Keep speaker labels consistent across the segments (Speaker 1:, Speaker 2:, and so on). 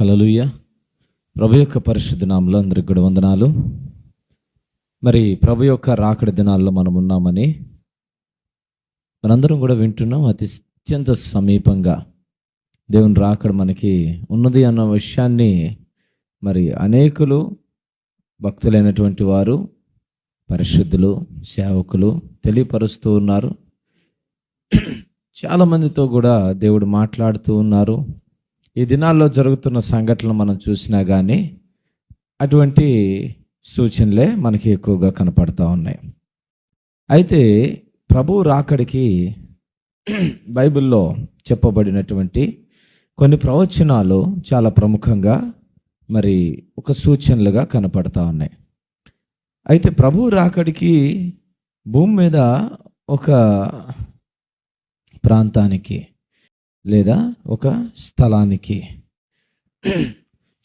Speaker 1: Hallelujah ప్రభు యొక్క పరిశుద్ధ నామంలో అందరికి కూడా వందనాలు. మరి ప్రభు యొక్క రాకడి దినాల్లో మనం ఉన్నామని మనందరం కూడా వింటున్నాం అతి అత్యంత సమీపంగా. దేవుని రాకడ మనకి ఉన్నది అన్న విషయాన్ని మరి అనేకులు భక్తులైనటువంటి వారు పరిశుద్ధులు సేవకులు తెలియపరుస్తూ ఉన్నారు. చాలామందితో కూడా దేవుడు మాట్లాడుతూ ఉన్నారు. ఈ దినాల్లో జరుగుతున్న సంఘటనలు మనం చూసినా కానీ అటువంటి సూచనలే మనకి ఎక్కువగా కనపడతా ఉన్నాయి. అయితే ప్రభు రాకడికి బైబిల్లో చెప్పబడినటువంటి కొన్ని ప్రవచనాలు చాలా ప్రముఖంగా మరి ఒక సూచనలుగా కనపడతా ఉన్నాయి. అయితే ప్రభు రాకడికి భూమి మీద ఒక ప్రాంతానికి లేదా ఒక స్థలానికి?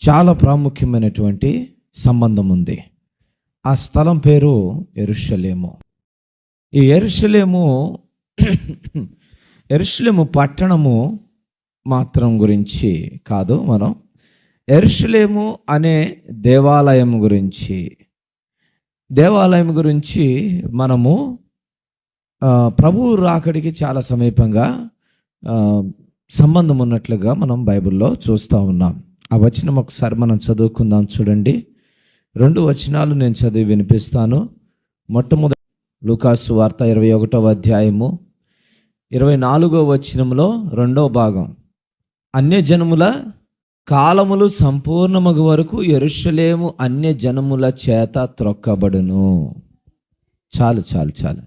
Speaker 1: చాలా ప్రాముఖ్యమైనటువంటి సంబంధం ఉంది. ఆ స్థలం పేరు ఎరుషలేము. ఈ ఎరుషలేము ఎరుషలేము పట్టణము మాత్రం గురించి కాదు మనం. ఎరుషలేము అనే దేవాలయం గురించి దేవాలయం గురించి మనము ప్రభువు రాకడికి చాలా సమీపంగా సంబంధం ఉన్నట్లుగా మనం బైబిల్లో చూస్తూ ఉన్నాం. ఆ వచనం ఒకసారి మనం చదువుకుందాం చూడండి. రెండు వచనాలు నేను చదివి వినిపిస్తాను. మొట్టమొదటి లూకాసు వార్త ఇరవై ఒకటవ అధ్యాయము ఇరవై నాలుగో వచనంలో రెండో భాగం. అన్య జనముల కాలములు సంపూర్ణమగు వరకు ఎరుషలేము అన్య జనముల చేత త్రొక్కబడును. చాలు చాలు చాలు.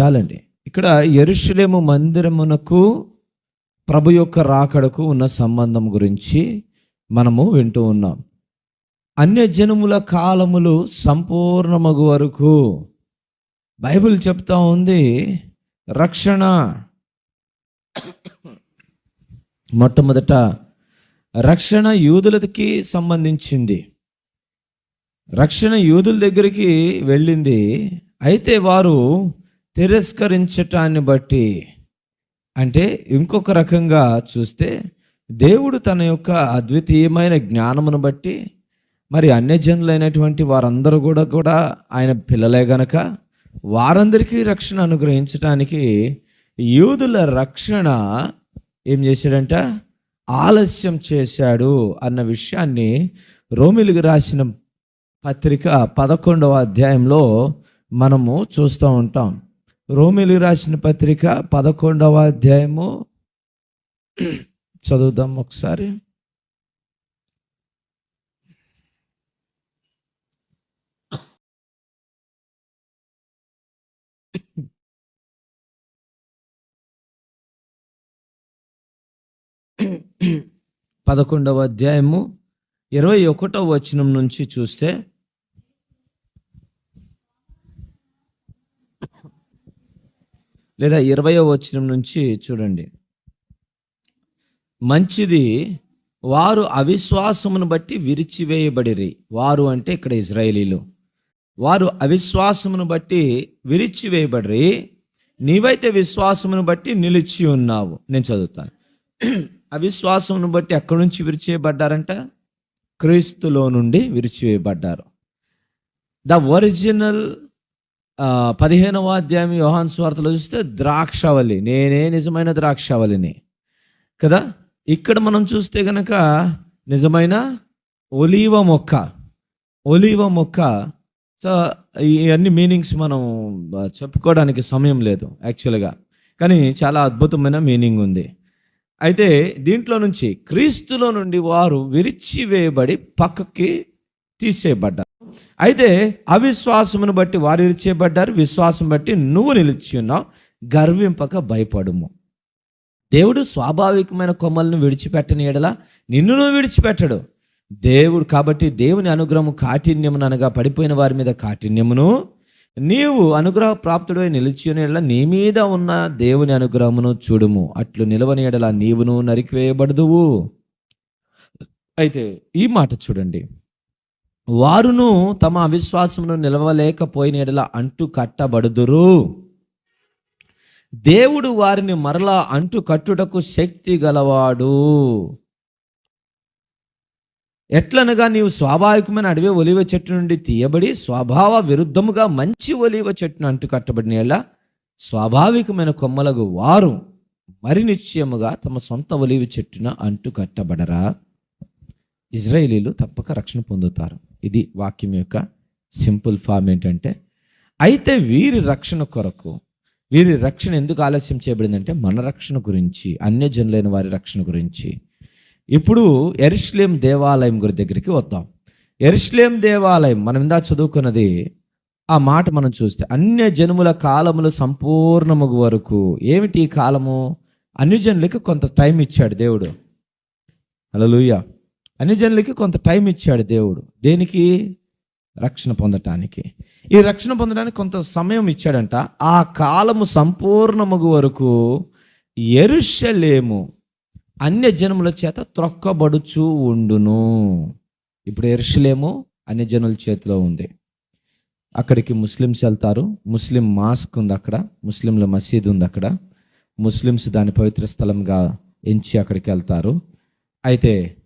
Speaker 1: చాలండి. ఇక్కడ ఎరుషలేము మందిరమునకు ప్రభు యొక్క రాకడకు ఉన్న సంబంధం గురించి మనము వింటూ ఉన్నాం. అన్యజనముల కాలములు సంపూర్ణమగు వరకు బైబిల్ చెప్తా ఉంది రక్షణ. మొట్టమొదట రక్షణ యూదులకి సంబంధించింది. రక్షణ యూదుల దగ్గరికి వెళ్ళింది అయితే వారు తిరస్కరించటాన్ని బట్టి అంటే ఇంకొక రకంగా చూస్తే దేవుడు తన యొక్క అద్వితీయమైన జ్ఞానమును బట్టి మరి అన్యజనులైనటువంటి వారందరూ కూడా కూడా ఆయన పిల్లలే గనక వారందరికీ రక్షణ అనుగ్రహించటానికి యూదుల రక్షణ ఏం చేశాడంట? ఆలస్యం చేశాడు అన్న విషయాన్ని రోమిలికి రాసిన పత్రిక పదకొండవ అధ్యాయంలో మనము చూస్తూ ఉంటాం. రోమిలి రాసిన పత్రిక పదకొండవ అధ్యాయము. చదువుదాం ఒకసారి. పదకొండవ అధ్యాయము ఇరవై ఒకటవ వచనం నుంచి చూస్తే లేదా ఇరవయో వచనం నుంచి చూడండి. మంచిది వారు అవిశ్వాసమును బట్టి విరిచివేయబడిరి. వారు అంటే ఇక్కడ ఇజ్రాయేలీలు. వారు అవిశ్వాసమును బట్టి విరిచివేయబడిరి. నీవైతే విశ్వాసమును బట్టి నిలిచి ఉన్నావు. నేను చదువుతాను. అవిశ్వాసమును బట్టి ఎక్కడి నుంచి విరిచివేయబడ్డారంట? క్రీస్తులో నుండి విరిచివేయబడ్డారు. ద ఒరిజినల్ పదిహేనవ అధ్యాయం యోహాన్ స్వార్థలో చూస్తే ద్రాక్షవల్లి నేనే నిజమైన ద్రాక్షవల్లిని. కదా? ఇక్కడ మనం చూస్తే కనుక నిజమైన ఒలీవ మొక్క ఒలీవ మొక్క. సో ఈ అన్ని మీనింగ్స్ మనం చెప్పుకోవడానికి సమయం లేదు యాక్చువల్గా. కానీ చాలా అద్భుతమైన మీనింగ్ ఉంది. అయితే దీంట్లో నుంచి క్రీస్తులో నుండి వారు విరిచివేయబడి పక్కకి తీసేయబడ్డారు. అయితే అవిశ్వాసమును బట్టి వారు విరిచేయబడ్డారు. విశ్వాసం బట్టి నువ్వు నిలిచి ఉన్నావు. గర్వింపక భయపడుము. దేవుడు స్వాభావికమైన కొమ్మలను విడిచిపెట్టని ఎడల నిన్ను నువ్వు విడిచిపెట్టడు. దేవుడు కాబట్టి దేవుని అనుగ్రహము కాఠిన్యమును అనగా పడిపోయిన వారి మీద కాఠిన్యమును నీవు అనుగ్రహ ప్రాప్తుడై నిలిచి ఎడల నీ మీద ఉన్న దేవుని అనుగ్రహమును చూడుము. అట్లు నిలవని ఎడల నీవును నరికివేయబడదువు. అయితే ఈ మాట చూడండి. వారును తమ అవిశ్వాసమును నిలవలేకపోయిన ఎడల అంటు కట్టబడుదురు. దేవుడు వారిని మరలా అంటు కట్టుటకు శక్తి గలవాడు. ఎట్లనగా నీవు స్వాభావికమైన అడవి ఒలివ చెట్టు నుండి తీయబడి స్వభావ విరుద్ధముగా మంచి ఒలివ చెట్టును అంటు కట్టబడిన ఎలా స్వాభావికమైన కొమ్మలకు వారు మరి నిశ్చయముగా తమ సొంత ఒలివ చెట్టున అంటు కట్టబడరా. ఇజ్రాయేలీలు తప్పక రక్షణ పొందుతారు. ఇది వాక్యం యొక్క సింపుల్ ఫామ్ ఏంటంటే అయితే వీరి రక్షణ కొరకు వీరి రక్షణ ఎందుకు ఆలస్యం చేయబడిందంటే మన రక్షణ గురించి అన్యజనులైన వారి రక్షణ గురించి. ఇప్పుడు ఎరుష్లేం దేవాలయం గురి దగ్గరికి వద్దాం. ఎరుష్లేం దేవాలయం మనం ఇందా చదువుకున్నది ఆ మాట మనం చూస్తే అన్య జనుముల కాలములు సంపూర్ణము వరకు ఏమిటి ఈ కాలము? అన్యజనులకి కొంత టైం ఇచ్చాడు దేవుడు. హల్లెలూయా. అన్ని జనులకి కొంత టైం ఇచ్చాడు దేవుడు. దేనికి? రక్షణ పొందటానికి. ఈ రక్షణ పొందడానికి కొంత సమయం ఇచ్చాడంట. ఆ కాలము సంపూర్ణమగు వరకు ఎరుషలేము అన్య జనముల చేత త్రొక్కబడుచు ఉండును. ఇప్పుడు ఎరుషలేము అన్య జనుల చేతిలో ఉంది. అక్కడికి ముస్లిమ్స్ వెళ్తారు. ముస్లిం మాస్క్ ఉంది అక్కడ. ముస్లింల మసీద్ ఉంది అక్కడ. ముస్లిమ్స్ దాని పవిత్ర స్థలంగా ఎంచి అక్కడికి వెళ్తారు. అయితే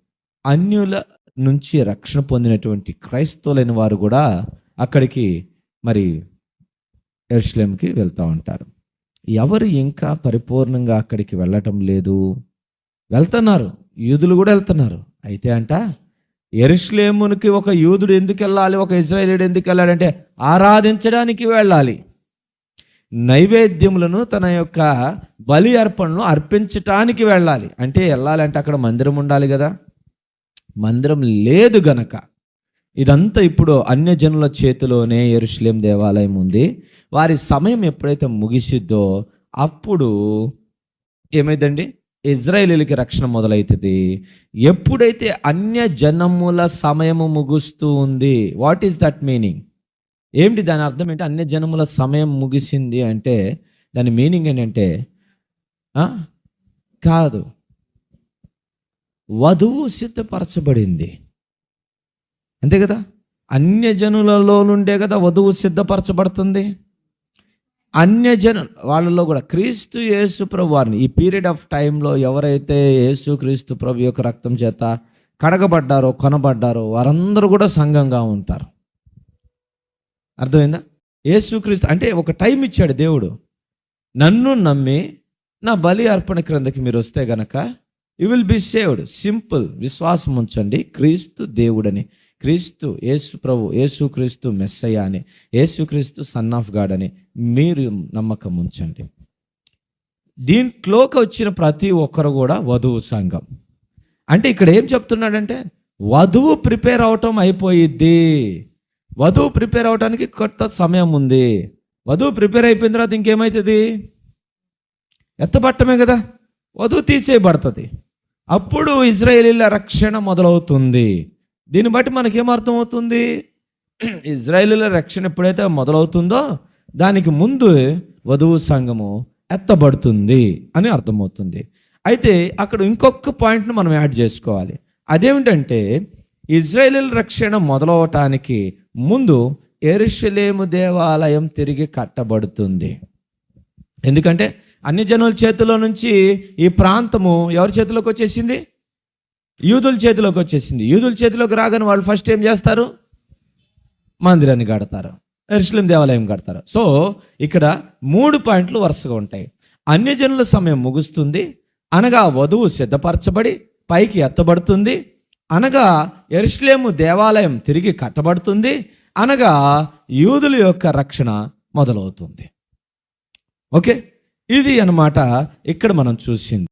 Speaker 1: అన్యుల నుంచి రక్షణ పొందినటువంటి క్రైస్తవులైన వారు కూడా అక్కడికి మరి ఎరుషలేంకి వెళ్తూ ఉంటారు. ఎవరు ఇంకా పరిపూర్ణంగా అక్కడికి వెళ్ళటం లేదు. వెళ్తున్నారు. యూదులు కూడా వెళ్తున్నారు. అయితే అంట ఎరుష్లేమునికి ఒక యూదుడు ఎందుకు వెళ్ళాలి? ఒక ఇజ్రాయేలీడు ఎందుకు వెళ్ళాడంటే ఆరాధించడానికి వెళ్ళాలి. నైవేద్యములను తన యొక్క బలి అర్పణను అర్పించటానికి వెళ్ళాలి. అంటే వెళ్ళాలంటే అక్కడ మందిరం ఉండాలి కదా. మందిరం లేదు గనక. ఇదంతా ఇప్పుడు అన్యజనుల చేతిలోనే ఎరుశ్లేం దేవాలయం ఉంది. వారి సమయం ఎప్పుడైతే ముగిసిద్దో అప్పుడు ఏమైందండి? ఇజ్రాయేలీలకి రక్షణ మొదలవుతుంది ఎప్పుడైతే అన్య జనముల సమయము ముగుస్తూ ఉంది వాట్ ఈస్ దట్ మీనింగ్ ఏమిటి దాని అర్థం ఏంటి? అన్య జనముల సమయం ముగిసింది అంటే దాని మీనింగ్ ఏంటంటే కాదు. వధువు సిద్ధపరచబడింది. అంతే కదా? అన్యజనులలో నుండే కదా వధువు సిద్ధపరచబడుతుంది. అన్యజను వాళ్ళలో కూడా క్రీస్తు యేసు ప్రభు వారిని ఈ పీరియడ్ ఆఫ్ టైంలో ఎవరైతే యేసు క్రీస్తు ప్రభు యొక్క రక్తం చేత కడగబడ్డారో కొనబడ్డారో వారందరూ కూడా సంఘంగా ఉంటారు. అర్థమైందా? యేసుక్రీస్తు అంటే ఒక టైం ఇచ్చాడు దేవుడు. నన్ను నమ్మి నా బలి అర్పణ క్రిందకి మీరు వస్తే గనక you will be saved simple విశ్వాసం ఉంచండి. క్రీస్తు దేవుడని. క్రీస్తు యేసు ప్రభు యేసు క్రీస్తు మెస్సయ్య అని. యేసు క్రీస్తు సన్ ఆఫ్ గాడ్ అని మీరు నమ్మకం ఉంచండి. దీంట్లోకి వచ్చిన ప్రతి ఒక్కరు కూడా వధువు సంఘం. అంటే ఇక్కడ ఏం చెప్తున్నాడంటే వధువు ప్రిపేర్ అవటం అయిపోయిద్ది. వధువు ప్రిపేర్ అవడానికి కొత్త సమయం ఉంది. వధువు ప్రిపేర్ అయిపోయిన తర్వాత ఇంకేమవుతుంది ఎత్తబట్టమే కదా. వధువు తీసేయబడుతుంది. అప్పుడు ఇజ్రాయేలీల రక్షణ మొదలవుతుంది. దీన్ని బట్టి మనకేం అర్థమవుతుంది? ఇజ్రాయేలీల రక్షణ ఎప్పుడైతే మొదలవుతుందో దానికి ముందు వధువు సంఘము ఎత్తబడుతుంది అని అర్థమవుతుంది. అయితే అక్కడ ఇంకొక పాయింట్ను మనం యాడ్ చేసుకోవాలి. అదేమిటంటే ఇజ్రాయేలీల రక్షణ మొదలవటానికి ముందు ఎరుషలేము దేవాలయం తిరిగి కట్టబడుతుంది. ఎందుకంటే అన్ని జనుల చేతిలో నుంచి ఈ ప్రాంతము ఎవరి చేతిలోకి వచ్చేసింది? యూదుల చేతిలోకి వచ్చేసింది. యూదుల చేతిలోకి రాగానే వాళ్ళు ఫస్ట్ ఏం చేస్తారు? మందిరాన్ని కడతారు. ఎరుసలేం దేవాలయం కడతారు. సో ఇక్కడ మూడు పాయింట్లు వరుసగా ఉంటాయి. అన్యజనుల సమయం ముగుస్తుంది. అనగా వధువు సిద్ధపరచబడి పైకి ఎత్తబడుతుంది. అనగా ఎరుసలేము దేవాలయం తిరిగి కట్టబడుతుంది. అనగా యూదుల యొక్క రక్షణ మొదలవుతుంది. ఓకే? ఇది అన్నమాట ఇక్కడ మనం చూసింది.